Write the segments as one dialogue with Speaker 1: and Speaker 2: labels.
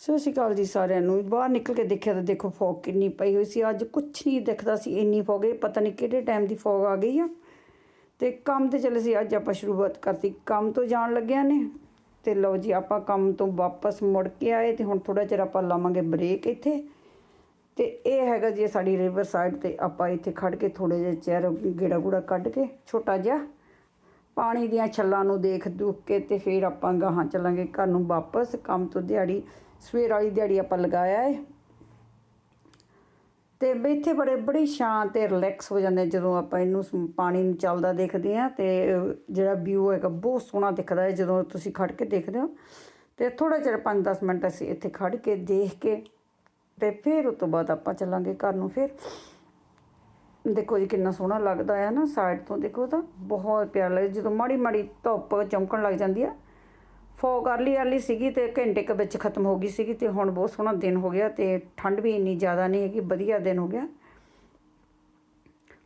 Speaker 1: ਸਤਿ ਸ਼੍ਰੀ ਅਕਾਲ ਜੀ ਸਾਰਿਆਂ ਨੂੰ। ਬਾਹਰ ਨਿਕਲ ਕੇ ਦੇਖਿਆ ਤਾਂ ਦੇਖੋ ਫੌਗ ਕਿੰਨੀ ਪਈ ਹੋਈ ਸੀ। ਅੱਜ ਕੁਝ ਨਹੀਂ ਦਿਖਦਾ ਸੀ, ਇੰਨੀ ਫੌਗ ਹੈ। ਪਤਾ ਨਹੀਂ ਕਿਹੜੇ ਟਾਈਮ ਦੀ ਫੌਗ ਆ ਗਈ ਆ। ਤੇ ਕੰਮ ਤੇ ਚੱਲੇ ਸੀ, ਅੱਜ ਆਪਾਂ ਸ਼ੁਰੂਆਤ ਕਰਤੀ। ਕੰਮ ਤੋਂ ਜਾਣ ਲੱਗਿਆ ਨੇ। ਤੇ ਲਓ ਜੀ, ਆਪਾਂ ਕੰਮ ਤੋਂ ਵਾਪਸ ਮੁੜ ਕੇ ਆਏ ਤੇ ਹੁਣ ਥੋੜਾ ਚਿਰ ਆਪਾਂ ਲਾਵਾਂਗੇ ਬ੍ਰੇਕ ਇੱਥੇ। ਤੇ ਇਹ ਹੈਗਾ ਜੀ ਸਾਡੀ ਰਿਵਰ ਸਾਈਡ ਤੇ ਆਪਾਂ ਇੱਥੇ ਖੜ ਕੇ ਥੋੜੇ ਜਿਹਾ ਚਿਰ ਗੇੜਾ ਗੂੜਾ ਕੱਢ ਕੇ, ਛੋਟਾ ਜਿਹਾ ਪਾਣੀ ਦੀਆਂ ਛੱਲਾਂ ਨੂੰ ਦੇਖ ਦੁੱਖ ਕੇ ਤੇ ਫਿਰ ਆਪਾਂ ਗਾਹਾਂ ਚੱਲਾਂਗੇ ਘਰ ਨੂੰ ਵਾਪਸ। ਕੰਮ ਤੋਂ ਦਿਹਾੜੀ ਸਵੇਰ ਵਾਲੀ ਦਿਹਾੜੀ ਆਪਾਂ ਲਗਾਇਆ ਹੈ ਤੇ ਵੀ ਇੱਥੇ ਬੜੇ, ਬੜੀ ਸ਼ਾਂਤ ਤੇ ਰਿਲੈਕਸ ਹੋ ਜਾਂਦੇ ਜਦੋਂ ਆਪਾਂ ਇਹਨੂੰ ਪਾਣੀ ਨੂੰ ਚੱਲਦਾ ਦੇਖਦੇ ਆ ਤੇ ਜਿਹੜਾ ਵਿਊ ਹੈਗਾ ਬਹੁਤ ਸੋਹਣਾ ਦਿਖਦਾ ਹੈ ਜਦੋਂ ਤੁਸੀਂ ਖੜ ਕੇ ਦੇਖਦੇ ਹੋ। ਤੇ ਥੋੜਾ ਚਿਰ 5-10 ਮਿੰਟ ਅਸੀਂ ਇੱਥੇ ਖੜ ਕੇ ਦੇਖ ਕੇ ਤੇ ਫਿਰ ਉਸ ਤੋਂ ਬਾਅਦ ਆਪਾਂ ਚੱਲਾਂਗੇ ਘਰ ਨੂੰ ਫਿਰ। ਦੇਖੋ ਜੀ ਕਿੰਨਾ ਸੋਹਣਾ ਲੱਗਦਾ ਹੈ ਨਾ ਸਾਈਡ ਤੋਂ, ਦੇਖੋ ਤਾਂ ਬਹੁਤ ਪਿਆਰਾ ਲੱਗਦਾ। ਜਦੋਂ ਮਾੜੀ ਮਾੜੀ ਧੁੱਪ ਚਮਕਣ ਲੱਗ ਜਾਂਦੀ ਆ ਫੌਗ ਅਰਲੀ ਅਰਲੀ ਸੀਗੀ ਤੇ ਘੰਟੇ ਕੁ ਵਿੱਚ ਖਤਮ ਹੋ ਗਈ ਸੀਗੀ ਤੇ ਹੁਣ ਬਹੁਤ ਸੋਹਣਾ ਦਿਨ ਹੋ ਗਿਆ ਤੇ ਠੰਡ ਵੀ ਇੰਨੀ ਜ਼ਿਆਦਾ ਨਹੀਂ ਹੈਗੀ, ਵਧੀਆ ਦਿਨ ਹੋ ਗਿਆ।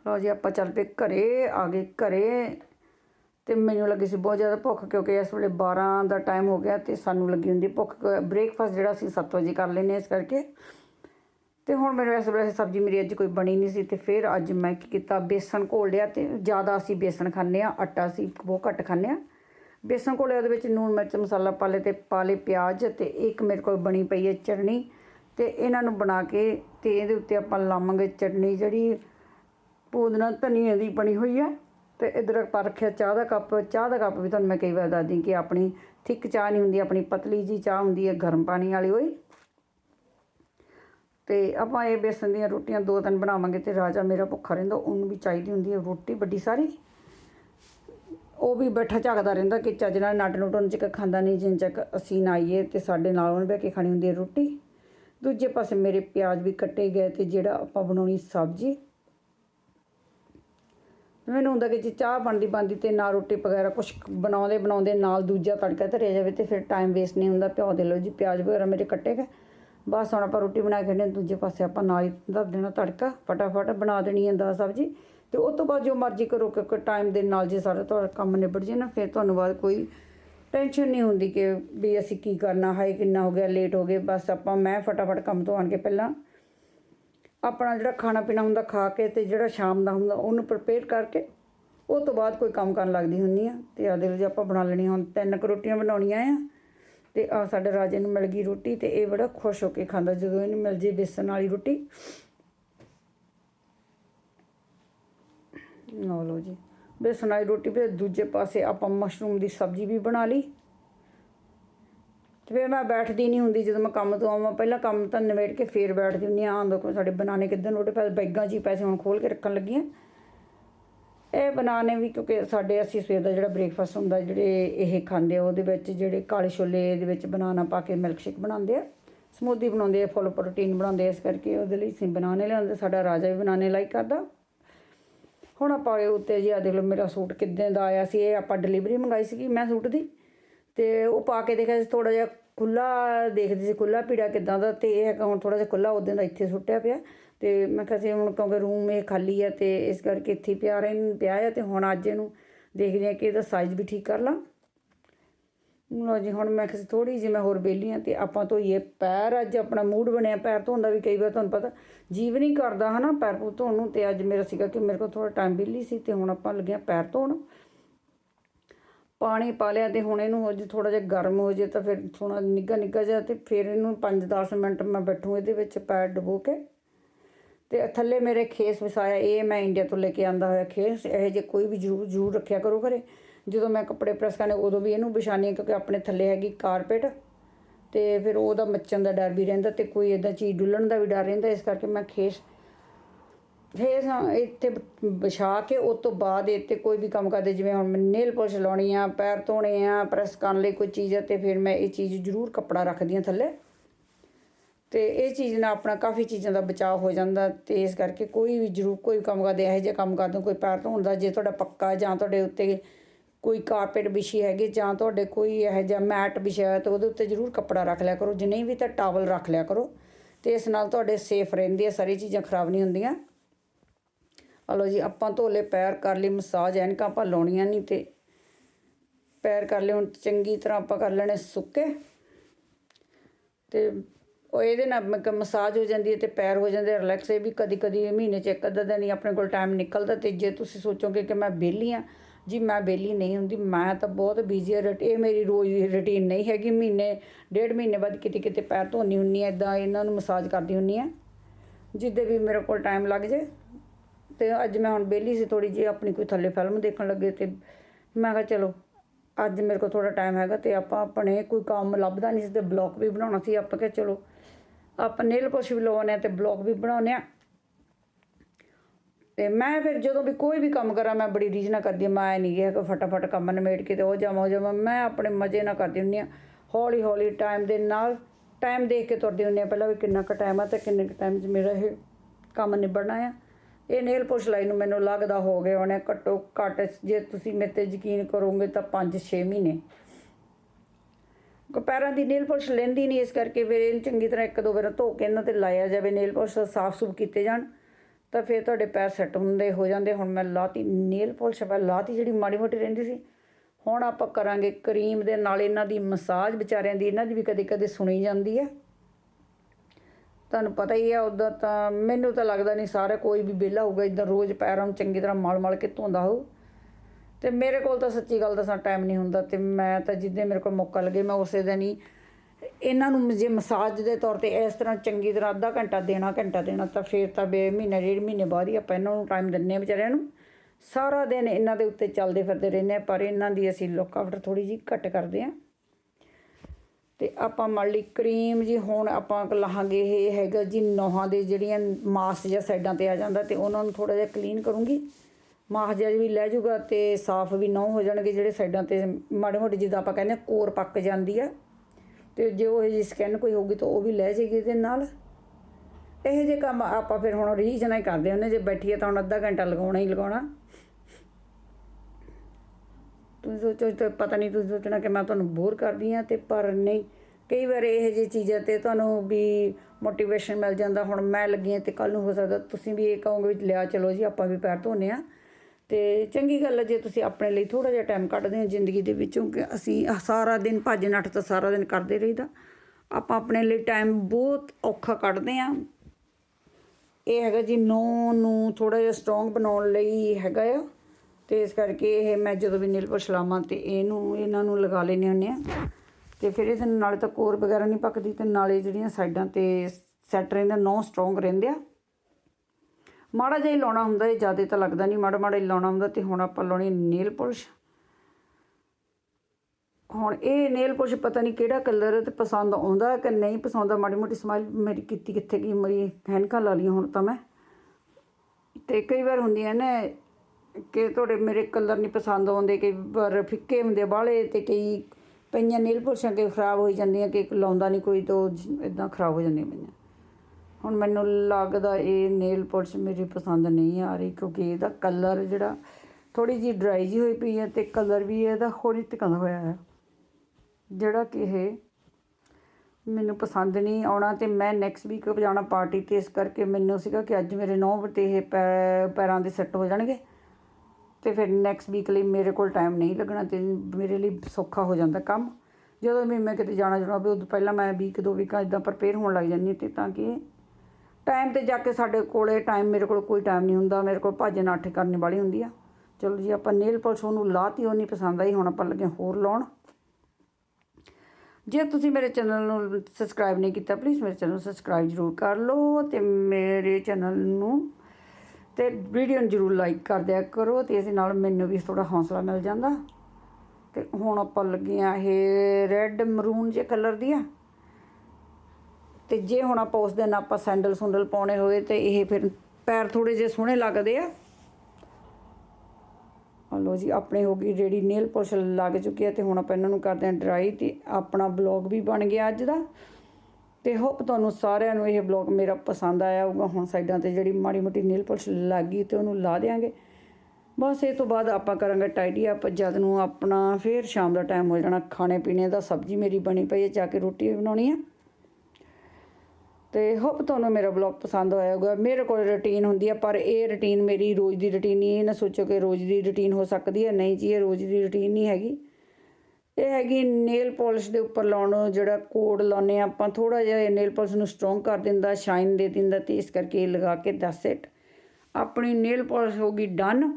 Speaker 1: ਲਓ ਜੀ, ਆਪਾਂ ਚੱਲ ਪਏ ਘਰੇ ਆ ਗਏ ਘਰੇ ਤੇ ਮੈਨੂੰ ਲੱਗੀ ਸੀ ਬਹੁਤ ਜ਼ਿਆਦਾ ਭੁੱਖ ਕਿਉਂਕਿ ਇਸ ਵੇਲੇ 12 ਦਾ ਟਾਈਮ ਹੋ ਗਿਆ ਤੇ ਸਾਨੂੰ ਲੱਗੀ ਹੁੰਦੀ ਭੁੱਖ ਬ੍ਰੇਕਫਾਸਟ ਜਿਹੜਾ ਸੀ 7 ਵਜੇ ਕਰ ਲੈਨੇ ਇਸ ਕਰਕੇ। ਤੇ ਹੁਣ ਮੈਨੂੰ ਇਸ ਵੇਲੇ ਸਬਜ਼ੀ ਮੇਰੀ ਅੱਜ ਕੋਈ ਬਣੀ ਨਹੀਂ ਸੀ ਤੇ ਫਿਰ ਅੱਜ ਮੈਂ ਕੀ ਕੀਤਾ ਬੇਸਣ ਘੋਲ ਲਿਆ ਤੇ ਜ਼ਿਆਦਾ ਅਸੀਂ ਬੇਸਣ ਖਾਂਦੇ ਆ ਆਟਾ ਅਸੀਂ ਬਹੁਤ ਘੱਟ ਖਾਂਦੇ ਆ ਬੇਸਣ ਘੋਲਿਆ ਉਹਦੇ ਵਿੱਚ ਨੂਣ ਮਿਰਚ, ਮਸਾਲਾ ਪਾ ਲਏ ਤੇ ਪਾ ਲਏ ਪਿਆਜ਼ ਤੇ ਇੱਕ ਮੇਰੇ ਕੋਲ ਬਣੀ ਪਈ ਹੈ ਚਟਣੀ ਤੇ ਇਹਨਾਂ ਨੂੰ ਬਣਾ ਕੇ ਤੇ ਇਹਦੇ ਉੱਤੇ ਆਪਾਂ ਲਾਵਾਂਗੇ ਚਟਣੀ ਜਿਹੜੀ ਪੂਦਨਾ ਧਨੀਏ ਦੀ ਬਣੀ ਹੋਈ ਹੈ ਤੇ ਇਧਰ ਆਪਾਂ ਰੱਖਿਆ ਚਾਹ ਦਾ ਕੱਪ, ਚਾਹ ਦਾ ਕੱਪ ਵੀ ਤੁਹਾਨੂੰ ਮੈਂ ਕਈ ਵਾਰ ਦੱਸਦੀ ਕਿ ਆਪਣੀ ਥਿੱਕ ਚਾਹ ਨਹੀਂ ਹੁੰਦੀ, ਆਪਣੀ ਪਤਲੀ ਜੀ ਚਾਹ ਹੁੰਦੀ ਹੈ ਗਰਮ ਪਾਣੀ ਵਾਲੀ ਹੋਈ। ਤੇ ਆਪਾਂ ਇਹ ਬੇਸਣ ਦੀਆਂ ਰੋਟੀਆਂ ਦੋ ਤਿੰਨ ਬਣਾਵਾਂਗੇ ਤੇ ਰਾਜਾ ਮੇਰਾ ਭੁੱਖਾ ਰਹਿੰਦਾ, ਉਹਨੂੰ ਵੀ ਚਾਹੀਦੀ ਹੁੰਦੀ ਹੈ ਰੋਟੀ ਵੱਡੀ ਸਾਰੀ। ਉਹ ਵੀ ਬੈਠਾ ਝਾਕਦਾ ਰਹਿੰਦਾ ਕਿ ਚੱਜ ਨਾਲ ਨਟ ਨੁਟ ਉਹਨੂੰ ਚੱਕ ਖਾਂਦਾ ਨਹੀਂ, ਜਿੰਨ ਚੱਕ ਅਸੀਂ ਨਾ ਆਈਏ ਤੇ ਸਾਡੇ ਨਾਲ ਉਹਨੇ ਬਹਿ ਕੇ ਖਾਣੀ ਹੁੰਦੀ ਹੈ ਰੋਟੀ। ਦੂਜੇ ਪਾਸੇ ਮੇਰੇ ਪਿਆਜ਼ ਵੀ ਕੱਟੇ ਗਏ ਤੇ ਜਿਹੜਾ ਆਪਾਂ ਬਣਾਉਣੀ ਸਬਜ਼ੀ। ਮੈਨੂੰ ਹੁੰਦਾ ਕਿ ਜੇ ਚਾਹ ਬਣਦੀ ਬਣਦੀ ਤੇ ਨਾ ਰੋਟੀ ਵਗੈਰਾ ਕੁਝ ਬਣਾਉਂਦੇ ਬਣਾਉਂਦੇ ਨਾਲ ਦੂਜਾ ਤੜਕਾ ਧਰਿਆ ਜਾਵੇ ਤੇ ਫਿਰ ਟਾਈਮ ਵੇਸਟ ਨਹੀਂ ਹੁੰਦਾ, ਪਿਓ ਦੇ ਲਓ ਜੀ, ਪਿਆਜ਼ ਵਗੈਰਾ ਮੇਰੇ ਕੱਟੇ ਗਏ। ਬਸ ਹੁਣ ਆਪਾਂ ਰੋਟੀ ਬਣਾ ਕੇ ਨੇ ਦੂਜੇ ਪਾਸੇ ਆਪਾਂ ਨਾਲ ਹੀ ਧਰ ਦੇਣਾ ਤੜਕਾ। ਫਟਾਫਟ ਬਣਾ ਦੇਣੀ ਹੈ ਦਾਲ ਸਬਜ਼ੀ। ਤੇ ਉਸ ਤੋਂ ਬਾਅਦ ਜੋ ਮਰਜ਼ੀ ਕਰੋ, ਕਿਉਂਕਿ ਟਾਈਮ ਦੇ ਨਾਲ ਜੇ ਸਾਰਾ ਤੁਹਾਡਾ ਕੰਮ ਨਿਬੜ ਜੇ ਨਾ, ਫਿਰ ਤੁਹਾਨੂੰ ਬਾਅਦ ਕੋਈ ਟੈਨਸ਼ਨ ਨਹੀਂ ਹੁੰਦੀ ਕਿ ਵੀ ਅਸੀਂ ਕੀ ਕਰਨਾ ਹੈ ਕਿੰਨਾ ਹੋ ਗਿਆ ਲੇਟ ਹੋ ਗਏ, ਬਸ ਆਪਾਂ ਮੈਂ ਫਟਾਫਟ ਕੰਮ ਤੋਂ ਆਣ ਕੇ ਪਹਿਲਾਂ ਆਪਣਾ ਜਿਹੜਾ ਖਾਣਾ ਪੀਣਾ ਹੁੰਦਾ ਖਾ ਕੇ ਤੇ ਜਿਹੜਾ ਸ਼ਾਮ ਦਾ ਹੁੰਦਾ ਉਹਨੂੰ ਪ੍ਰਪੇਅਰ ਕਰਕੇ ਉਹ ਤੋਂ ਬਾਅਦ ਕੋਈ ਕੰਮ ਕਰਨ ਲੱਗਦੀ ਹੁੰਨੀ ਆ। ਤੇ ਆ ਦੇਖੋ ਆਪਾਂ ਬਣਾ ਲੈਣੀ ਹੁਣ ਤਿੰਨ ਕੁ ਰੋਟੀਆਂ ਬਣਾਉਣੀਆਂ ਆ ਤੇ ਆ ਸਾਡੇ ਰਾਜੇ ਨੂੰ ਮਿਲ ਗਈ ਰੋਟੀ ਤੇ ਇਹ ਬੜਾ ਖੁਸ਼ ਹੋ ਕੇ ਖਾਂਦਾ, ਜਦੋਂ ਇਹਨੂੰ ਮਿਲ ਜੇ ਬੇਸਣ ਵਾਲੀ ਰੋਟੀ ਲਓ ਲਓ ਜੀ। ਬੇਸਣ ਵਾਲੀ ਰੋਟੀ ਫਿਰ ਦੂਜੇ ਪਾਸੇ ਆਪਾਂ ਮਸ਼ਰੂਮ ਦੀ ਸਬਜ਼ੀ ਵੀ ਬਣਾ ਲਈ। ਤੇ ਫਿਰ ਮੈਂ ਬੈਠਦੀ ਨਹੀਂ ਹੁੰਦੀ ਜਦੋਂ ਮੈਂ ਕੰਮ ਤੋਂ ਆਵਾਂ। ਪਹਿਲਾਂ ਕੰਮ ਤਾਂ ਨਿਬੇੜ ਕੇ ਫੇਰ ਬੈਠਦੀ ਹੁੰਦੀ ਹਾਂ। ਦੇਖੋ ਸਾਡੇ ਬਨਾਨੇ ਕਿੱਦਣ ਰੋਟੇ ਪੈ ਬੈਗਾਂ 'ਚ ਹੀ ਪੈਸੇ ਹੁਣ ਖੋਲ ਕੇ ਰੱਖਣ ਲੱਗੀ ਹਾਂ ਇਹ ਬਨਾਨੇ ਵੀ ਕਿਉਂਕਿ ਸਾਡੇ ਅਸੀਂ ਸਵੇਰ ਦਾ ਜਿਹੜਾ ਬ੍ਰੇਕਫਾਸਟ ਹੁੰਦਾ, ਜਿਹੜੇ ਇਹ ਖਾਂਦੇ ਆ, ਉਹਦੇ ਵਿੱਚ ਜਿਹੜੇ ਕਾਲੇ ਛੋਲੇ ਇਹਦੇ ਵਿੱਚ ਬਨਾਨਾ ਪਾ ਕੇ ਮਿਲਕ ਸ਼ੇਕ ਬਣਾਉਂਦੇ ਆ। ਸਮੂਦੀ ਬਣਾਉਂਦੇ ਆ, ਫੁੱਲ ਪ੍ਰੋਟੀਨ ਬਣਾਉਂਦੇ ਇਸ ਕਰਕੇ ਉਹਦੇ ਲਈ ਅਸੀਂ ਬਨਾਨੇ ਲਿਆਉਂਦੇ। ਸਾਡਾ ਰਾਜਾ ਵੀ ਬਨਾਨੇ ਲਾਈਕ ਕਰਦਾ। ਹੁਣ ਆਪਾਂ ਇਹ ਉੱਤੇ ਜੀ ਆ ਦੇਖ ਲਓ ਮੇਰਾ ਸੂਟ ਕਿੱਦਾਂ ਦਾ ਆਇਆ ਸੀ, ਇਹ ਆਪਾਂ ਡਿਲੀਵਰੀ ਮੰਗਾਈ ਸੀਗੀ ਮੈਂ ਸੂਟ ਦੀ। ਤੇ ਉਹ ਪਾ ਕੇ ਦੇਖਿਆ ਸੀ ਥੋੜਾ ਜਿਹਾ ਖੁੱਲਾ ਦੇਖਦੇ ਸੀ ਖੁੱਲਾ ਪੀੜਾ ਕਿਦਾਂ ਦਾ, ਤੇ ਇਹ ਹੈਗਾ ਹੁਣ ਥੋੜਾ ਜਿਹਾ ਖੁੱਲਾ ਉਦੋਂ ਦਾ ਇੱਥੇ ਸੁੱਟਿਆ ਪਿਆ। ਤੇ ਮੈਂ ਕਿਹਾ ਸੀ ਹੁਣ ਕਿਉਂਕਿ ਰੂਮ ਇਹ ਖਾਲੀ ਹੈ ਤੇ ਇਸ ਕਰਕੇ ਇੱਥੇ ਪਿਆ ਰਹਿਣ ਪਿਆ ਆ, ਤੇ ਹੁਣ ਅੱਜ ਇਹਨੂੰ ਦੇਖਦੇ ਆ ਕਿ ਇਹਦਾ ਸਾਈਜ਼ ਵੀ ਠੀਕ ਕਰ ਲਾਂ। ਲੋ ਜੀ, ਹੁਣ ਮੈਂ ਕਿਸੇ ਥੋੜੀ ਜਿਹੀ ਮੈਂ ਹੋਰ ਬੇਲੀ ਆ ਤੇ ਆਪਾਂ ਧੋਈਏ ਪੈਰ। ਅੱਜ ਆਪਣਾ ਮੂਡ ਬਣਿਆ ਪੈਰ ਧੋਣ ਦਾ ਵੀ, ਕਈ ਵਾਰ ਤੁਹਾਨੂੰ ਪਤਾ ਜੀਵ ਨਹੀਂ ਕਰਦਾ ਹਨਾ ਪੈਰ ਪੂ ਧੋਣ ਨੂੰ। ਤੇ ਅੱਜ ਮੇਰਾ ਸੀਗਾ ਕਿ ਮੇਰੇ ਕੋਲ ਥੋੜਾ ਟਾਈਮ ਬੇਲੀ ਸੀ ਤੇ ਹੁਣ ਆਪਾਂ ਲੱਗਿਆ ਪੈਰ ਧੋਣ। ਪਾਣੀ ਪਾ ਲਿਆ ਤੇ ਹੁਣ ਇਹਨੂੰ ਹੋ ਜੇ ਥੋੜਾ ਜਿਹਾ ਗਰਮ ਹੋ ਜੇ ਤਾਂ ਫਿਰ ਥੋੜਾ ਨਿੱਗਾ ਨਿੱਗਾ ਜਿਹਾ ਤੇ ਫਿਰ ਇਹਨੂੰ 5-10 ਮਿੰਟ ਮੈਂ ਬੈਠੂ ਇਹਦੇ ਵਿੱਚ ਪੈਰ ਡਬੋ ਕੇ। ਤੇ ਥੱਲੇ ਮੇਰੇ ਖੇਸ ਵਸਾਇਆ, ਇਹ ਮੈਂ ਇੰਡੀਆ ਤੋਂ ਲੈ ਕੇ ਆਂਦਾ ਹੋਇਆ ਖੇਸ। ਇਹ ਜੇ ਕੋਈ ਵੀ ਜ਼ਰੂਰ ਜ਼ਰੂਰ ਰੱਖਿਆ ਕਰੋ ਘਰੇ। ਜਦੋਂ ਮੈਂ ਕੱਪੜੇ ਪ੍ਰੈਸ ਕਰਨੇ, ਉਦੋਂ ਵੀ ਇਹਨੂੰ ਵਿਛਾਣੀ ਕਿਉਂਕਿ ਆਪਣੇ ਥੱਲੇ ਹੈਗੀ ਕਾਰਪੇਟ ਤੇ ਫਿਰ ਉਹਦਾ ਮੱਚਣ ਦਾ ਡਰ ਵੀ ਰਹਿੰਦਾ ਤੇ ਕੋਈ ਇਦਾਂ ਚੀਜ਼ ਡੁੱਲਣ ਦਾ ਵੀ ਡਰ ਰਹਿੰਦਾ, ਇਸ ਕਰਕੇ ਮੈਂ ਖੇਸ ਫੇਰ ਇੱਥੇ ਵਿਛਾ ਕੇ ਉਸ ਤੋਂ ਬਾਅਦ ਇੱਥੇ ਕੋਈ ਵੀ ਕੰਮ ਕਰਦੇ, ਜਿਵੇਂ ਹੁਣ ਨੇਲ ਪੋਲਿਸ਼ ਲਾਉਣੀ ਆ, ਪੈਰ ਧੋਣੇ ਆ, ਪ੍ਰੈਸ ਕਰਨ ਲਈ ਕੋਈ ਚੀਜ਼ ਆ ਤੇ ਫਿਰ ਮੈਂ ਇਹ ਚੀਜ਼ ਜ਼ਰੂਰ ਕੱਪੜਾ ਰੱਖਦੀ ਆ ਥੱਲੇ। ਤੇ ਇਹ ਚੀਜ਼ ਨਾਲ ਆਪਣਾ ਕਾਫੀ ਚੀਜ਼ਾਂ ਦਾ ਬਚਾਅ ਹੋ ਜਾਂਦਾ ਤੇ ਇਸ ਕਰਕੇ ਕੋਈ ਵੀ ਜ਼ਰੂਰ ਕੋਈ ਕੰਮ ਕਰਦੇ, ਇਹੋ ਜਿਹਾ ਕੰਮ ਕਰਦੇ ਕੋਈ ਪੈਰ ਧੋਣ ਦਾ, ਜੇ ਤੁਹਾਡਾ ਪੱਕਾ ਜਾਂ ਤੁਹਾਡੇ ਉੱਤੇ ਕੋਈ ਕਾਰਪੇਟ ਵਿਛੀ ਹੈਗੀ ਜਾਂ ਤੁਹਾਡੇ ਕੋਈ ਇਹੋ ਜਿਹਾ ਮੈਟ ਵਿਛਿਆ ਹੋਇਆ ਤਾਂ ਉਹਦੇ ਉੱਤੇ ਜ਼ਰੂਰ ਕੱਪੜਾ ਰੱਖ ਲਿਆ ਕਰੋ, ਜੇ ਨਹੀਂ ਵੀ ਤਾਂ ਟਾਵਲ ਰੱਖ ਲਿਆ ਕਰੋ ਤੇ ਇਸ ਨਾਲ ਤੁਹਾਡੇ ਸੇਫ ਰਹਿੰਦੀ ਆ ਸਾਰੀ ਚੀਜ਼ਾਂ ਖਰਾਬ ਨਹੀਂ ਹੁੰਦੀਆਂ। ਹਲੋ ਜੀ, ਆਪਾਂ ਧੋਲੇ ਪੈਰ ਕਰ ਲਈ ਮਸਾਜ, ਐਨਕਾਂ ਆਪਾਂ ਲਾਉਣੀਆਂ ਨਹੀਂ ਤੇ ਪੈਰ ਕਰ ਲਏ, ਹੁਣ ਚੰਗੀ ਤਰ੍ਹਾਂ ਆਪਾਂ ਕਰ ਲੈਣੇ ਸੁੱਕੇ। ਤੇ ਉਹ ਇਹਦੇ ਨਾਲ ਮ- ਮਸਾਜ ਹੋ ਜਾਂਦੀ ਹੈ ਤੇ ਪੈਰ ਹੋ ਜਾਂਦੇ ਰਿਲੈਕਸ ਇਹ ਵੀ ਕਦੀ ਕਦੀ ਮਹੀਨੇ ਚ ਇੱਕ ਅੱਧਾ ਦਿਨ ਹੀ ਆਪਣੇ ਕੋਲ ਟਾਈਮ ਨਿਕਲਦਾ ਤੇ ਜੇ ਤੁਸੀਂ ਸੋਚੋਗੇ ਕਿ ਮੈਂ ਵਿਹਲੀ ਆ ਜੀ ਮੈਂ ਵਿਹਲੀ ਨਹੀਂ ਹੁੰਦੀ, ਮੈਂ ਤਾਂ ਬਹੁਤ ਬਿਜ਼ੀ ਹਾਂ ਇਹ ਮੇਰੀ ਰੋਜ਼ ਦੀ ਰੁਟੀਨ ਨਹੀਂ ਹੈਗੀ, ਮਹੀਨੇ, ਡੇਢ ਮਹੀਨੇ ਬਾਅਦ ਕਿਤੇ ਕਿਤੇ ਪੈਰ ਧੋਣੀ ਹੁੰਨੀ ਆ ਇਦਾਂ ਇਹਨਾਂ ਨੂੰ ਮਸਾਜ ਕਰਦੀ ਹੁੰਨੀ ਆ, ਜਿੱਦੇ ਵੀ ਮੇਰੇ ਕੋਲ ਟਾਈਮ ਲੱਗ ਜੇ। ਤੇ ਅੱਜ ਮੈਂ ਹੁਣ ਵਿਹਲੀ ਸੀ ਥੋੜੀ ਜਿਹੀ ਆਪਣੀ ਕੋਈ ਥੱਲੇ ਫਿਲਮ ਦੇਖਣ ਲੱਗੇ ਤੇ ਮੈਂ ਕਿਹਾ ਚਲੋ, ਅੱਜ ਮੇਰੇ ਕੋਲ ਥੋੜਾ ਟਾਈਮ ਹੈਗਾ ਤੇ ਆਪਾਂ ਆਪਣੇ ਕੋਈ ਕੰਮ ਲੱਭਦਾ ਨਹੀਂ ਸੀ ਤੇ ਬਲੌਗ ਵੀ ਬਣਾਉਣਾ ਸੀ, ਆਪਾਂ ਕਿਹਾ ਚਲੋ, ਆਪਾਂ ਨੇਲ ਪੋਲਿਸ਼ ਵੀ ਲਵਾਉਂਦੇ ਹਾਂ ਤੇ ਬਲੌਗ ਵੀ ਬਣਾਉਂਦੇ ਹਾਂ। ਤੇ ਮੈਂ ਫਿਰ ਜਦੋਂ ਵੀ ਕੋਈ ਵੀ ਕੰਮ ਕਰਾਂ, ਮੈਂ ਬੜੀ ਰੀਝ ਨਾਲ ਕਰਦੀ ਹਾਂ, ਮੈਂ ਨਹੀਂ ਗਿਆ ਕਿ ਫਟਾਫਟ ਕੰਮ ਨਿਮੇੜ ਕੇ ਤੇ ਉਹ ਜਾਵਾਂ ਉਹ ਜਾਵਾਂ ਮੈਂ ਆਪਣੇ ਮਜ਼ੇ ਨਾਲ ਕਰਦੀ ਹੁੰਦੀ ਹਾਂ। ਹੌਲੀ ਹੌਲੀ ਟਾਈਮ ਦੇ ਨਾਲ ਟਾਈਮ ਦੇਖ ਕੇ ਤੁਰਦੀ ਹੁੰਦੀ ਹਾਂ ਪਹਿਲਾਂ ਵੀ ਕਿੰਨਾ ਕੁ ਟਾਈਮ ਆ ਤੇ ਕਿੰਨੇ ਕੁ ਟਾਈਮ 'ਚ ਮੇਰਾ ਇਹ ਕੰਮ ਨਿਬੜਨਾ ਆ। ਇਹ ਨੇਲ ਪੋਲਿਸ਼ ਲਾਈ ਨੂੰ ਮੈਨੂੰ ਲੱਗਦਾ ਹੋ ਗਏ ਹੋਣੇ ਘੱਟੋ ਘੱਟ, ਜੇ ਤੁਸੀਂ ਮੇਰੇ ਤੇ ਯਕੀਨ ਕਰੋਗੇ ਤਾਂ 5-6 ਮਹੀਨੇ। ਪੈਰਾਂ ਦੀ ਨੇਲ ਪਾਲਿਸ਼ ਲੈਂਦੀ ਨਹੀਂ ਇਸ ਕਰਕੇ ਫਿਰ ਇਹਨੂੰ ਚੰਗੀ ਤਰ੍ਹਾਂ ਇੱਕ ਦੋ ਵਾਰ ਧੋ ਕੇ ਇਹਨਾਂ ਤੇ ਲਾਇਆ ਜਾਵੇ ਨੇਲ ਪਾਲਿਸ਼ ਸਾਫ਼ ਸੁਫ ਕੀਤੇ ਜਾਣ। ਤਾਂ ਫਿਰ ਤੁਹਾਡੇ ਪੈਰ ਸੈੱਟ ਹੁੰਦੇ, ਹੋ ਜਾਂਦੇ। ਹੁਣ ਮੈਂ ਲਾਤੀ ਨੇਲ ਪਾਲਿਸ਼, ਮੈਂ ਲਾਤੀ ਜਿਹੜੀ ਮਾੜੀ ਮੋਟੀ ਰਹਿੰਦੀ ਸੀ। ਹੁਣ ਆਪਾਂ ਕਰਾਂਗੇ ਕਰੀਮ ਦੇ ਨਾਲ ਇਹਨਾਂ ਦੀ ਮਸਾਜ ਵਿਚਾਰਿਆਂ ਦੀ, ਇਹਨਾਂ ਦੀ ਵੀ ਕਦੇ ਕਦੇ ਸੁਣੀ ਜਾਂਦੀ ਹੈ ਤੁਹਾਨੂੰ ਪਤਾ ਹੀ ਹੈ ਉਦਾਂ ਤਾਂ ਮੈਨੂੰ ਤਾਂ ਲੱਗਦਾ ਨਹੀਂ ਸਾਰਾ ਕੋਈ ਵੀ ਵਿਹਲਾ ਹੋਊਗਾ ਇਦਾਂ ਰੋਜ਼ ਪੈਰਾਂ ਨੂੰ ਚੰਗੀ ਤਰ੍ਹਾਂ ਮਲ ਮਲ ਕੇ ਧੋਂਦਾ ਹੋਊ। ਤੇ ਮੇਰੇ ਕੋਲ ਤਾਂ ਸੱਚੀ ਗੱਲ ਦੱਸਾਂ ਟਾਈਮ ਨਹੀਂ ਹੁੰਦਾ। ਤੇ ਮੈਂ ਤਾਂ ਜਿੱਦੇ ਮੇਰੇ ਕੋਲ ਮੌਕਾ ਲੱਗੇ, ਮੈਂ ਉਸੇ ਦਿਨ ਹੀ ਇਹਨਾਂ ਨੂੰ ਜੇ ਮਸਾਜ ਦੇ ਤੌਰ ਤੇ ਇਸ ਤਰ੍ਹਾਂ ਚੰਗੀ ਤਰ੍ਹਾਂ ਅੱਧਾ ਘੰਟਾ ਦੇਣਾ ਘੰਟਾ ਦੇਣਾ ਤਾਂ ਫਿਰ ਤਾਂ ਬੇ ਮਹੀਨਾ ਡੇਢ ਮਹੀਨੇ ਬਾਅਦ ਹੀ ਆਪਾਂ ਇਹਨਾਂ ਨੂੰ ਟਾਈਮ ਦਿੰਨੇ ਆ ਵਿਚਾਰਿਆਂ ਨੂੰ। ਸਾਰਾ ਦਿਨ ਇਹਨਾਂ ਦੇ ਉੱਤੇ ਚੱਲਦੇ ਫਿਰਦੇ ਰਹਿੰਦੇ ਆ ਪਰ ਇਹਨਾਂ ਦੀ ਅਸੀਂ ਲੁੱਕ ਆਫਟਰ ਥੋੜੀ ਜਿਹੀ ਘੱਟ ਕਰਦੇ ਆ। ਤੇ ਆਪਾਂ ਮੰਨ ਲਈ ਕਰੀਮ ਜੀ ਹੁਣ ਆਪਾਂ ਲਾਹਾਂਗੇ ਇਹ ਹੈਗਾ ਜੀ ਨੋਹਾਂ ਦੇ ਜਿਹੜੀਆਂ ਮਾਸ ਜਾਂ ਸਾਈਡਾਂ ਤੇ ਆ ਜਾਂਦਾ ਤੇ ਉਹਨਾਂ ਨੂੰ ਥੋੜਾ ਜਿਹਾ ਕਲੀਨ ਕਰੂੰਗੀ। ਮਾਸ ਜਿਹਾ ਵੀ ਲੈ ਜਾਊਗਾ ਤੇ ਸਾਫ਼ ਵੀ ਨਹੁੰ ਹੋ ਜਾਣਗੇ ਜਿਹੜੇ ਸਾਈਡਾਂ ਤੇ ਮਾੜੇ ਮੋਟੇ ਜਿੱਦਾਂ ਆਪਾਂ ਕਹਿੰਦੇ ਆ, ਕੋਰ ਪੱਕ ਜਾਂਦੀ ਆ। ਤੇ ਜੇ ਉਹ ਜੀ ਸਕਿਨ ਕੋਈ ਹੋਊਗੀ ਤਾਂ ਉਹ ਵੀ ਲੈ ਜਾਏਗੀ ਇਹਦੇ ਨਾਲ। ਇਹ ਜੇ ਕੰਮ ਆਪਾਂ ਫਿਰ ਹੁਣ ਰੀਝ ਨਾਲ ਹੀ ਕਰਦੇ ਹੁੰਦੇ ਜੇ ਬੈਠੀਏ ਤਾਂ ਹੁਣ ਅੱਧਾ ਘੰਟਾ ਲਗਾਉਣਾ ਹੀ ਲਗਾਉਣਾ। ਤੁਸੀਂ ਸੋਚੋ, ਤੇ ਪਤਾ ਨਹੀਂ ਤੁਸੀਂ ਸੋਚਣਾ ਕਿ ਮੈਂ ਤੁਹਾਨੂੰ ਬੋਰ ਕਰਦੀ ਆ ਤੇ ਪਰ ਨਹੀਂ। ਕਈ ਵਾਰ ਇਹ ਜਿਹੀ ਚੀਜ਼ਾਂ ਤੇ ਤੁਹਾਨੂੰ ਵੀ ਮੋਟੀਵੇਸ਼ਨ ਮਿਲ ਜਾਂਦਾ। ਹੁਣ ਮੈਂ ਲੱਗੀ ਹਾਂ ਤੇ ਕੱਲ ਨੂੰ ਹੋ ਸਕਦਾ ਤੁਸੀਂ ਵੀ ਇਹ ਕਹੋਗੇ ਵੀ ਲਿਆ ਚਲੋ ਜੀ, ਆਪਾਂ ਵੀ ਪੈਰ ਧੋਨੇ ਆ। ਤੇ ਚੰਗੀ ਗੱਲ ਹੈ ਜੇ ਤੁਸੀਂ ਆਪਣੇ ਲਈ ਥੋੜਾ ਜਿਹਾ ਟਾਈਮ ਕੱਢਦੇ ਹੋ ਜ਼ਿੰਦਗੀ ਦੇ ਵਿੱਚੋਂ ਕਿ ਅਸੀਂ ਸਾਰਾ ਦਿਨ ਭੱਜ ਨੱਠ ਤਾਂ ਸਾਰਾ ਦਿਨ ਕਰਦੇ ਰਹੀਦਾ। ਆਪਾਂ ਆਪਣੇ ਲਈ ਟਾਈਮ ਬਹੁਤ ਔਖਾ ਕੱਢਦੇ ਆ ਇਹ ਹੈਗਾ ਜੀ ਨੋ ਨੂੰ ਥੋੜਾ ਜਿਹਾ ਸਟਰੋਂਗ ਬਣਾਉਣ ਲਈ ਹੈਗਾ ਆ। ਤੇ ਇਸ ਕਰਕੇ ਇਹ ਮੈਂ ਜਦੋਂ ਵੀ ਨੀਲ ਪੋਲਿਸ਼ ਲਾਵਾਂ ਤੇ ਇਹਨੂੰ, ਇਹਨਾਂ ਨੂੰ ਲਗਾ ਲੈਨੇ ਹੁੰਨੇ ਆ ਤੇ ਫਿਰ ਇਹਦੇ ਨਾਲੇ ਤਾਂ ਕੋਰ ਵਗੈਰਾ ਨਹੀਂ ਪੱਕਦੀ ਤੇ ਨਾਲੇ ਜਿਹੜੀਆਂ ਸਾਈਡਾਂ ਤੇ ਸੈਟ ਰਹਿੰਦਾ ਨੋ ਸਟਰੋਂਗ ਰਹਿੰਦੇ ਆ। ਮਾੜਾ ਜਿਹਾ ਹੀ ਲਾਉਣਾ ਹੁੰਦਾ ਇਹ ਜ਼ਿਆਦਾ ਤਾਂ ਲੱਗਦਾ ਨਹੀਂ, ਮਾੜਾ ਮਾੜਾ ਹੀ ਲਾਉਣਾ ਹੁੰਦਾ ਤੇ ਹੁਣ ਆਪਾਂ ਲਾਉਣੀ ਨੇਲ ਪਾਲਿਸ਼ ਹੁਣ ਇਹ ਨੇਲ ਪਾਲਿਸ਼ ਪਤਾ ਨਹੀਂ ਕਿਹੜਾ ਕਲਰ ਤੇ ਪਸੰਦ ਆਉਂਦਾ ਕਿ ਨਹੀਂ ਪਸੰਦ ਆ ਮਾੜੀ ਮੋਟੀ ਸਮਾਈਲ ਮੇਰੀ ਕੀਤੀ ਕਿੱਥੇ ਗਈ, ਮੇਰੀ ਹੈਨਕਾਂ ਲਾ ਲਈਆਂ ਹੁਣ ਤਾਂ ਮੈਂ। ਤੇ ਕਈ ਵਾਰ ਹੁੰਦੀਆਂ ਨੇ ਕਿ ਤੁਹਾਡੇ ਮੇਰੇ ਕਲਰ ਨਹੀਂ ਪਸੰਦ ਆਉਂਦੇ, ਕਈ ਵਾਰ ਫਿੱਕੇ ਹੁੰਦੇ ਬਾਹਲੇ ਤੇ ਕਈ ਪਈਆਂ ਨੇਲ ਪਾਲਿਸ਼ਾਂ ਕਿ ਖਰਾਬ ਹੋਈ ਜਾਂਦੀਆਂ ਕਿ ਲਾਉਂਦਾ ਨਹੀਂ ਕੋਈ ਤਾਂ ਇਦਾਂ ਖਰਾਬ ਹੋ ਜਾਂਦੀਆਂ ਪਈਆਂ। ਹੁਣ ਮੈਨੂੰ ਲੱਗਦਾ ਇਹ ਨੇਲ ਪਾਲਿਸ਼ ਮੇਰੀ ਪਸੰਦ ਨਹੀਂ ਆ ਰਹੀ ਕਿਉਂਕਿ ਇਹਦਾ ਕਲਰ ਜਿਹੜਾ ਥੋੜੀ ਜਿਹੀ ਡਰਾਈ ਜੀ ਹੋਈ ਪਈ ਹੈ ਤੇ ਕਲਰ ਵੀ ਇਹਦਾ ਹੋਰ ਹੀ ਟਿਕਾਉਂਦਾ ਹੋਇਆ ਹੈ। ਜਿਹੜਾ ਕਿ ਇਹ ਮੈਨੂੰ ਪਸੰਦ ਨਹੀਂ ਆਉਣਾ ਤੇ ਮੈਂ ਨੈਕਸਟ ਵੀਕ ਜਾਣਾ ਪਾਰਟੀ ਤੇ ਇਸ ਕਰਕੇ ਮੈਨੂੰ ਸੀਗਾ ਕਿ ਅੱਜ ਮੇਰੇ ਨੌ ਤੇ ਇਹ ਪੈ- ਪੈਰਾਂ ਦੇ ਸੈੱਟ ਹੋ ਜਾਣਗੇ ਤੇ ਫਿਰ ਨੈਕਸਟ ਵੀਕ ਲਈ ਮੇਰੇ ਕੋਲ ਟਾਈਮ ਨਹੀਂ ਲੱਗਣਾ ਤੇ ਮੇਰੇ ਲਈ ਸੌਖਾ ਹੋ ਜਾਂਦਾ ਕੰਮ। ਜਦੋਂ ਵੀ ਮੈਂ ਕਿਤੇ ਜਾਣਾ ਜਾਣਾ ਹੋਵੇ, ਉਦੋਂ ਪਹਿਲਾਂ ਮੈਂ ਵੀਕ ਦੋ ਵੀਕਾਂ ਇਦਾਂ ਪ੍ਰਪੇਅਰ ਹੋਣ ਲੱਗ ਜਾਂਦੀ ਹਾਂ ਤੇ ਤਾਂ ਕਿ ਟਾਈਮ ਤੇ ਜਾ ਕੇ ਸਾਡੇ ਕੋਲੇ ਟਾਈਮ ਮੇਰੇ ਕੋਲ ਕੋਈ ਟਾਈਮ ਨਹੀਂ ਹੁੰਦਾ, ਮੇਰੇ ਕੋਲ ਭੱਜ ਨੱਠ ਕਰਨੀ ਵਾਲੀ ਹੁੰਦੀ ਆ। ਚਲੋ ਜੀ, ਆਪਾਂ ਨੇਲ ਪਾਲਿਸ਼ ਉਹਨੂੰ ਲਾਤੀ ਉਹ ਨਹੀਂ ਪਸੰਦ ਆਈ, ਹੁਣ ਆਪਾਂ ਲੱਗੇ ਹੋਰ ਲਾਉਣ। ਜੇ ਤੁਸੀਂ ਮੇਰੇ ਚੈਨਲ ਨੂੰ ਸਬਸਕ੍ਰਾਈਬ ਨਹੀਂ ਕੀਤਾ ਪਲੀਜ਼ ਮੇਰੇ ਚੈਨਲ ਨੂੰ ਸਬਸਕ੍ਰਾਈਬ ਜ਼ਰੂਰ ਕਰ ਲਓ ਤੇ ਮੇਰੇ ਚੈਨਲ ਨੂੰ ਤੇ ਵੀਡੀਓ ਨੂੰ ਜ਼ਰੂਰ ਲਾਈਕ ਕਰ ਦਿਆ ਕਰੋ ਤੇ ਇਸ ਨਾਲ ਮੈਨੂੰ ਵੀ ਥੋੜਾ ਹੌਸਲਾ ਮਿਲ ਜਾਂਦਾ। ਤੇ ਹੁਣ ਆਪਾਂ ਲੱਗੇ ਆ ਇਹ ਰੈੱਡ ਮਰੂਨ ਜੇ ਕਲਰ ਦੀ ਆ। ਤੇ ਜੇ ਹੁਣ ਆਪਾਂ ਉਸ ਦਿਨ ਆਪਾਂ ਸੈਂਡਲ ਸੁੰਡਲ ਪਾਉਣੇ ਹੋਏ ਤੇ ਇਹ ਫਿਰ ਪੈਰ ਥੋੜੇ ਜਿਹੇ ਸੋਹਣੇ ਲੱਗਦੇ ਆ। ਆ ਲੋ ਜੀ, ਆਪਣੇ ਹੋ ਗਈ ਜਿਹੜੀ ਨੇਲ ਪਾਲਿਸ਼ ਲੱਗ ਚੁੱਕੀ ਹੈ ਤੇ ਹੁਣ ਆਪਾਂ ਇਹਨਾਂ ਨੂੰ ਕਰਦੇ ਹਾਂ ਡਰਾਈ ਤੇ ਆਪਣਾ ਬਲੌਗ ਵੀ ਬਣ ਗਿਆ ਅੱਜ ਦਾ। ਤੇ ਹੋਪ ਤੁਹਾਨੂੰ ਸਾਰਿਆਂ ਨੂੰ ਇਹ ਬਲੌਗ ਮੇਰਾ ਪਸੰਦ ਆਇਆ ਹੋਊਗਾ। ਹੁਣ ਸਾਈਡਾਂ ਤੇ ਜਿਹੜੀ ਮਾੜੀ ਮੋਟੀ ਨੇਲ ਪਾਲਿਸ਼ ਲੱਗ ਗਈ ਤੇ ਉਹਨੂੰ ਲਾ ਦੇਾਂਗੇ ਬਸ ਇਹ ਤੋਂ ਬਾਅਦ ਆਪਾਂ ਕਰਾਂਗੇ ਟਾਈਡੀ ਅਪ ਜਦ ਨੂੰ ਆਪਣਾ ਫੇਰ ਸ਼ਾਮ ਦਾ ਟਾਈਮ ਹੋ ਜਾਣਾ, ਖਾਣੇ ਪੀਣੇ ਦਾ ਸਬਜ਼ੀ ਮੇਰੀ ਬਣੀ ਪਈ ਹੈ ਜਾ ਕੇ ਰੋਟੀ ਵੀ ਬਣਾਉਣੀ ਹੈ ਤੇ ਹੋਪ ਤੁਹਾਨੂੰ ਮੇਰਾ ਬਲੌਗ ਪਸੰਦ ਆਇਆ ਹੋਊਗਾ। ਮੇਰੇ ਕੋਲ ਰੁਟੀਨ ਹੁੰਦੀ ਹੈ ਪਰ ਇਹ ਰੁਟੀਨ ਮੇਰੀ ਰੋਜ਼ ਦੀ ਰੁਟੀਨ ਨਹੀਂ, ਇਹ ਨਾ ਸੋਚੋ ਕਿ ਰੋਜ਼ ਦੀ ਰੁਟੀਨ ਹੋ ਸਕਦੀ ਹੈ ਨਹੀਂ ਜੀ, ਇਹ ਰੋਜ਼ ਦੀ ਰੁਟੀਨ ਨਹੀਂ ਹੈਗੀ। ਇਹ ਹੈਗੀ ਨੇਲ ਪਾਲਿਸ਼ ਦੇ ਉੱਪਰ ਲਾਉਣ, ਜਿਹੜਾ ਕੋਡ ਲਾਉਨੇ ਆ ਆਪਾਂ ਥੋੜਾ ਜਿਹਾ ਇਹ ਨੇਲ ਪਾਲਿਸ਼ ਨੂੰ ਸਟਰੋਂਗ ਕਰ ਦਿੰਦਾ ਸ਼ਾਈਨ ਦੇ ਦਿੰਦਾ ਤੇ ਇਸ ਕਰਕੇ ਇਹ ਲਗਾ ਕੇ ਦੱਸ ਇਟ ਆਪਣੀ ਨੇਲ ਪਾਲਿਸ਼ ਹੋ ਗਈ ਡਨ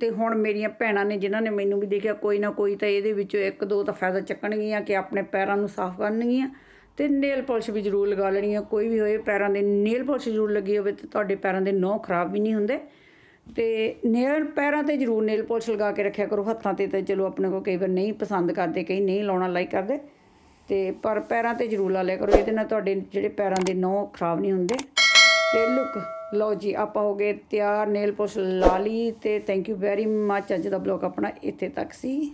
Speaker 1: ਤੇ ਹੁਣ ਮੇਰੀਆਂ ਭੈਣਾਂ ਨੇ, ਜਿਨ੍ਹਾਂ ਨੇ ਮੈਨੂੰ ਵੀ ਦੇਖਿਆ, ਕੋਈ ਨਾ ਕੋਈ ਤਾਂ ਇਹਦੇ ਵਿੱਚੋਂ ਇੱਕ ਦੋ ਤਾਂ ਫਾਇਦਾ ਚੱਕਣਗੀਆਂ ਕਿ ਆਪਣੇ ਪੈਰਾਂ ਨੂੰ ਸਾਫ਼ ਕਰਨਗੀਆਂ ਤੇ ਨੇਲ ਪਾਲਿਸ਼ ਵੀ ਜ਼ਰੂਰ ਲਗਾ ਲੈਣੀ ਲੈਣੀਆਂ ਕੋਈ ਵੀ ਹੋਏ ਪੈਰਾਂ ਦੇ ਨੇਲ ਪਾਲਿਸ਼ ਜ਼ਰੂਰ ਲੱਗੀ ਹੋਵੇ ਤੇ ਤੁਹਾਡੇ ਪੈਰਾਂ ਦੇ ਨਹੁੰ ਖਰਾਬ ਵੀ ਨਹੀਂ ਹੁੰਦੇ। ਤੇ ਨੇਲ, ਪੈਰਾਂ ਤੇ ਜ਼ਰੂਰ ਨੇਲ ਪਾਲਿਸ਼ ਲਗਾ ਕੇ ਰੱਖਿਆ ਕਰੋ, ਹੱਥਾਂ ਤੇ ਤਾਂ ਚਲੋ ਆਪਣੇ ਕੋਲ ਕਈ ਵਾਰ ਨਹੀਂ ਪਸੰਦ ਕਰਦੇ, ਕਈ ਨਹੀਂ ਲਾਉਣਾ ਲਾਈਕ ਕਰਦੇ। ਤੇ ਪਰ ਪੈਰਾਂ ਤੇ ਜ਼ਰੂਰ ਲਾ ਲਿਆ ਕਰੋ, ਇਹਦੇ ਨਾਲ ਤੁਹਾਡੇ ਜਿਹੜੇ ਪੈਰਾਂ ਦੇ ਨਹੁੰ ਖਰਾਬ ਨਹੀਂ ਹੁੰਦੇ। ਤੇ ਲੁੱਕ ਲਓ ਜੀ, ਆਪਾਂ ਹੋ ਗਏ ਤਿਆਰ ਨੇਲ ਪਾਲਿਸ਼ ਲਾ ਲਈ ਤੇ ਥੈਂਕ ਯੂ ਵੈਰੀ ਮੱਚ ਅੱਜ ਦਾ ਬਲੌਗ ਆਪਣਾ ਇੱਥੇ ਤੱਕ ਸੀ।